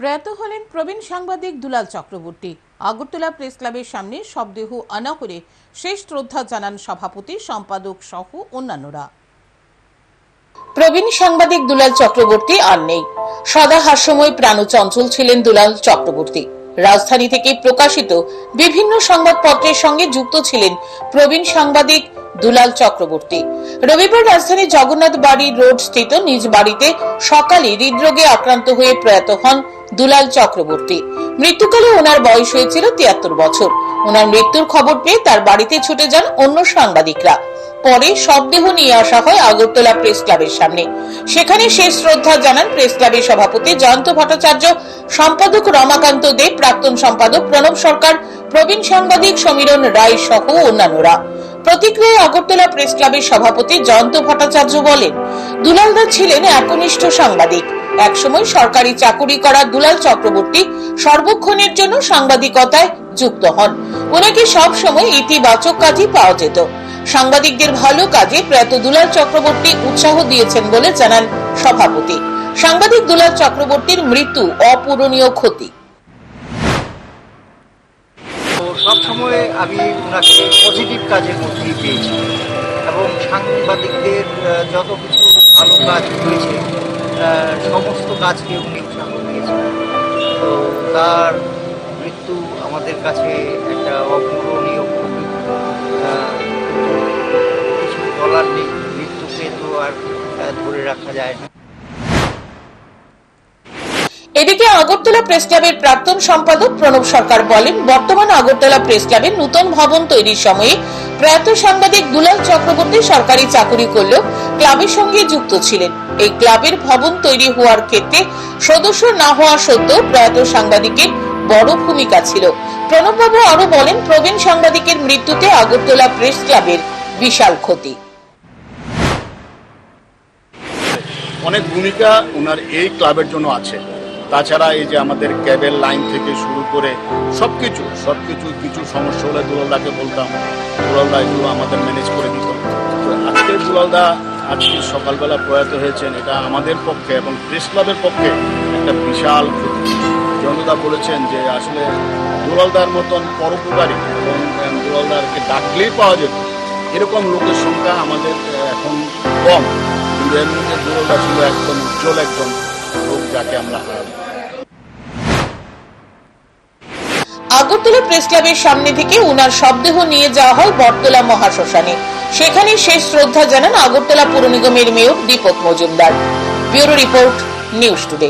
প্রয়াত হলেন প্রবীণ সাংবাদিক দুলাল চক্রবর্তী। আগরতলা প্রেস ক্লাবের সামনে শবদেহ আনা করে শেষ শ্রদ্ধা জানান সভাপতি, সম্পাদক সহ অন্যান্যরা। প্রবীণ সাংবাদিক দুলাল চক্রবর্তী আর নেই। সদা হাস্যময় প্রাণচঞ্চল ছিলেন দুলাল চক্রবর্তী। রাজধানী থেকে প্রকাশিত বিভিন্ন সংবাদপত্রের সঙ্গে যুক্ত ছিলেন প্রবীণ সাংবাদিক দুলাল চক্রবর্তী। রবিবার রাজধানীর জগন্নাথ বাড়ি রোড স্থিত নিজ বাড়িতে সকালে হৃদরোগে আক্রান্ত হয়ে প্রয়াত হন দুলাল চক্রবর্তী। মৃত্যুকালে ওনার বয়স হয়েছিল তিয়াত্তর বছর। ওনার মৃত্যুর খবর পেয়ে তার বাড়িতে ছুটে যান অন্য সাংবাদিকরা। পরে শবদেহ নিয়ে আসা হয় আগরতলা প্রেস ক্লাবের সামনে। সেখানে শেষ শ্রদ্ধা জানান প্রেস ক্লাবের সভাপতি জয়ন্ত ভট্টাচার্য, সম্পাদক রমাকান্ত দেব প্রাক্তন সম্পাদক প্রণব সরকার, প্রবীণ সাংবাদিক সমীরণ রায় সহ অন্যান্যরা। প্রতিক্রিয়ায় আগরতলা প্রেস ক্লাবের সভাপতি জয়ন্ত ভট্টাচার্য বলেন, দুলালদা ছিলেন একনিষ্ঠ সাংবাদিক। একসময় সরকারি চাকুরি করা দুলাল চক্রবর্তী সর্বক্ষণের জন্য সাংবাদিকতায় যুক্ত হন। ওনাকে সব সময় ইতিবাচক কাজই পাওয়া যেত। সাংবাদিকদের ভালো কাজে প্রয়াত দুলাল চক্রবর্তী উৎসাহ দিয়েছেন বলে জানান সভাপতি। সাংবাদিক দুলাল চক্রবর্তীর মৃত্যু অপূরণীয় ক্ষতি। সবসময় আমি ওনাকে পজিটিভ কাজের মধ্যেই পেয়েছি। এবং সাংবাদিকদের যত কিছু ভালো কাজ হয়েছে সমস্ত কাজকে উনি উৎসাহ দিয়েছেন তো তার মৃত্যু আমাদের কাছে একটা অপূরণীয় কিছু বলার নেই, মৃত্যুকে তো আর ধরে রাখা যায় না। আগরতলা প্রেস ক্লাবের প্রাক্তন সম্পাদক প্রণব সরকার বলেন, বর্তমান আগরতলা প্রেস ক্লাবের নতুন ভবন তৈরির সময়ে প্রয়াত সাংবাদিক দুলাল চক্রবর্তী সরকারি চাকুরি করলেও ক্লাবের সঙ্গে যুক্ত ছিলেন। এই ক্লাবের ভবন তৈরি হওয়ার ক্ষেত্রে সদস্য না হওয়া সত্ত্বেও প্রয়াত সাংবাদিকের বড় ভূমিকা ছিল। প্রণববাবু আরও বলেন, প্রবীণ সাংবাদিকের মৃত্যুতে আগরতলা প্রেস ক্লাবের বিশাল ক্ষতি। অনেক ভূমিকা ওনার এই ক্লাবের জন্য আছে। তাছাড়া এই যে আমাদের ক্যাবেল লাইন থেকে শুরু করে সব কিছু সব কিছু কিছু সমস্যা হলে দুলালদাকে বলতাম, দুলালদা এগুলো আমাদের ম্যানেজ করে দিত। তো আজকে দুলালদা আজকে সকালবেলা প্রয়াত হয়েছেন, এটা আমাদের পক্ষে এবং প্রেস ক্লাবের পক্ষে একটা বিশাল ক্ষতি। জনতা বলেছেন যে আসলে দুলালদার মতন পরোপকারী এবং দুলালদারকে ডাকলেই পাওয়া যেত। এরকম লোকের সংখ্যা আমাদের এখন কম। কিন্তু মধ্যে দুলালদা ছিল একদম উজ্জ্বল লোক যাকে আমরা আগরতলা প্রেস ক্লাবের সামনে থেকে উনার শবদেহ নিয়ে যাওয়া হয় বটতলা মহাশ্মশানে। সেখানে শেষ শ্রদ্ধা জানান আগরতলা পুর নিগমের mayor Dipak Majumdar. Bureau report, news today.